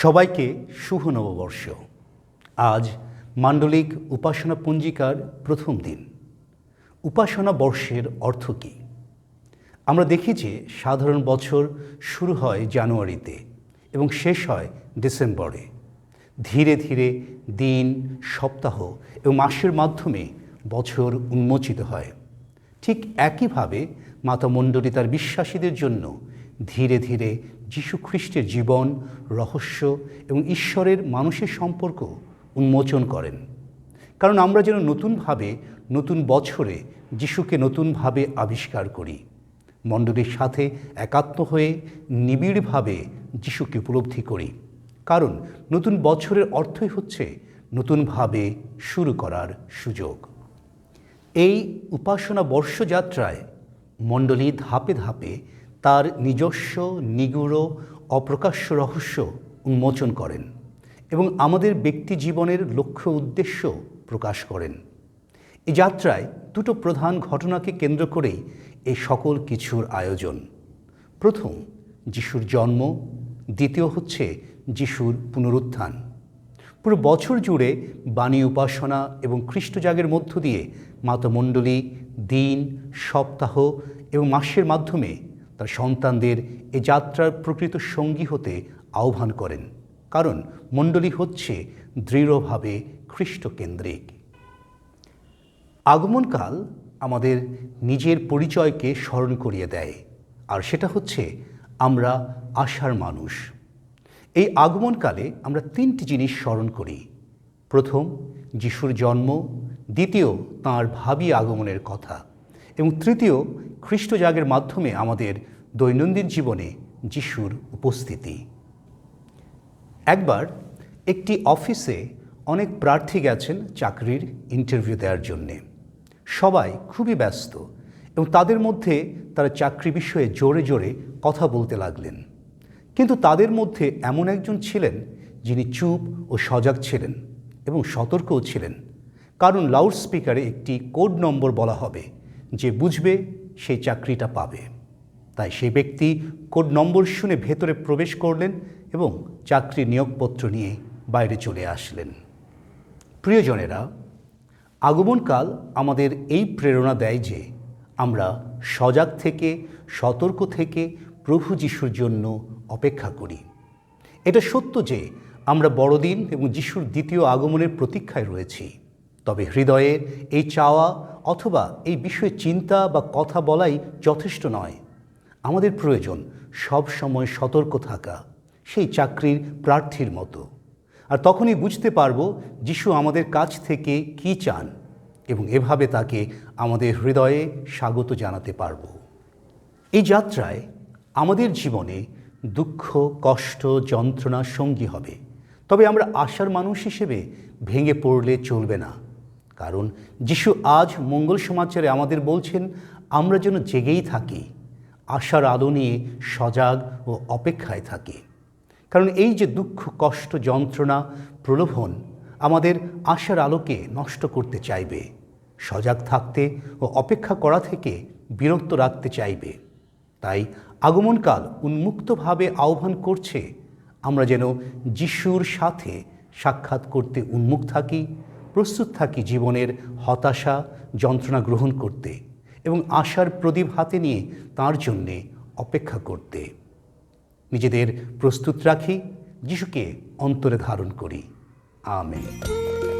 সবাইকে শুভ নববর্ষ। আজ মাণ্ডলিক উপাসনা পঞ্জিকার প্রথম দিন। উপাসনা বর্ষের অর্থ কী? আমরা দেখি যে সাধারণ বছর শুরু হয় জানুয়ারিতে এবং শেষ হয় ডিসেম্বরে। ধীরে ধীরে দিন, সপ্তাহ এবং মাসের মাধ্যমে বছর উন্মোচিত হয়। ঠিক একইভাবে মাতা মণ্ডলী তার বিশ্বাসীদের জন্য ধীরে ধীরে যীশু খ্রিস্টের জীবন, রহস্য এবং ঈশ্বরের মানুষের সম্পর্ক উন্মোচন করেন। কারণ আমরা যেন নতুনভাবে, নতুন বছরে যিশুকে নতুনভাবে আবিষ্কার করি। মণ্ডলীর সাথে একাত্ম হয়ে নিবিড়ভাবে যিশুকে উপলব্ধি করি। কারণ নতুন বছরের অর্থই হচ্ছে নতুনভাবে শুরু করার সুযোগ। এই উপাসনা বর্ষযাত্রায় মণ্ডলী ধাপে ধাপে তার নিজস্ব, নিগুড়, অপ্রকাশ্য রহস্য উন্মোচন করেন এবং আমাদের ব্যক্তি জীবনের লক্ষ্য উদ্দেশ্য প্রকাশ করেন। এই যাত্রায় দুটো প্রধান ঘটনাকে কেন্দ্র করেই এই সকল কিছুর আয়োজন। প্রথম, যিশুর জন্ম, দ্বিতীয় হচ্ছে যিশুর পুনরুত্থান। পুরো বছর জুড়ে বাণী উপাসনা এবং খ্রিস্টজাগের মধ্য দিয়ে মাতমণ্ডলী, দিন, সপ্তাহ এবং মাসের মাধ্যমে তার সন্তানদের এ যাত্রার প্রকৃত সঙ্গী হতে আহ্বান করেন। কারণ মণ্ডলী হচ্ছে দৃঢ়ভাবে খ্রিস্টকেন্দ্রিক। আগমনকাল আমাদের নিজের পরিচয়কে স্মরণ করিয়ে দেয়। আর সেটা হচ্ছে আমরা আশার মানুষ। এই আগমনকালে আমরা তিনটি জিনিস স্মরণ করি। প্রথম, যিশুর জন্ম, দ্বিতীয়, তাঁর ভাবি আগমনের কথা। এবং তৃতীয় খ্রিস্টজাগের মাধ্যমে আমাদের দৈনন্দিন জীবনে যিশুর উপস্থিতি। একবার একটি অফিসে অনেক প্রার্থী গেছেন চাকরির ইন্টারভিউ দেওয়ার জন্যে। সবাই খুবই ব্যস্ত এবং তাদের মধ্যে তারা চাকরি বিষয়ে জোরে জোরে কথা বলতে লাগলেন। কিন্তু তাদের মধ্যে এমন একজন ছিলেন যিনি চুপ ও সজাগ ছিলেন এবং সতর্কও ছিলেন। কারণ লাউড স্পিকারে একটি কোড নম্বর বলা হবে। যে বুঝবে সেই চাকরিটা পাবে। তাই সেই ব্যক্তি কোড নম্বর শুনে ভেতরে প্রবেশ করলেন এবং চাকরি নিয়োগপত্র নিয়ে বাইরে চলে আসলেন। প্রিয়জনেরা, আগমনকাল আমাদের এই প্রেরণা দেয় যে আমরা সজাগ থেকে, সতর্ক থেকে প্রভু যিশুর জন্য অপেক্ষা করি। এটা সত্য যে আমরা বড়দিন এবং যিশুর দ্বিতীয় আগমনের প্রতীক্ষায় রয়েছি। তবে হৃদয়ের এই চাওয়া অথবা এই বিষয়ে চিন্তা বা কথা বলাই যথেষ্ট নয়। আমাদের প্রয়োজন সব সময় সতর্ক থাকা, সেই চাকরির প্রার্থীর মতো। আর তখনই বুঝতে পারব যিশু আমাদের কাছ থেকে কি চান এবং এভাবে তাকে আমাদের হৃদয়ে স্বাগত জানাতে পারব। এই যাত্রায় আমাদের জীবনে দুঃখ, কষ্ট, যন্ত্রণা সঙ্গী হবে। তবে আমরা আশার মানুষ হিসেবে ভেঙে পড়লে চলবে না। কারণ যিশু আজ মঙ্গল সমাচারে আমাদের বলছেন, আমরা যেন জেগেই থাকি, আশার আলো নিয়ে সজাগ ও অপেক্ষায় থাকি। কারণ এই যে দুঃখ, কষ্ট, যন্ত্রণা, প্রলোভন আমাদের আশার আলোকে নষ্ট করতে চাইবে, সজাগ থাকতে ও অপেক্ষা করা থেকে বিরক্ত রাখতে চাইবে। তাই আগমনকাল উন্মুক্তভাবে আহ্বান করছে, আমরা যেন যিশুর সাথে সাক্ষাৎ করতে উন্মুখ থাকি প্রস্তুত থাকি জীবনের হতাশা, যন্ত্রণা গ্রহণ করতে এবং আশার প্রদীপ হাতে নিয়ে তার জন্যে অপেক্ষা করতে। নিজেদের প্রস্তুত রাখি, যিশুকে অন্তরে ধারণ করি। আমেন।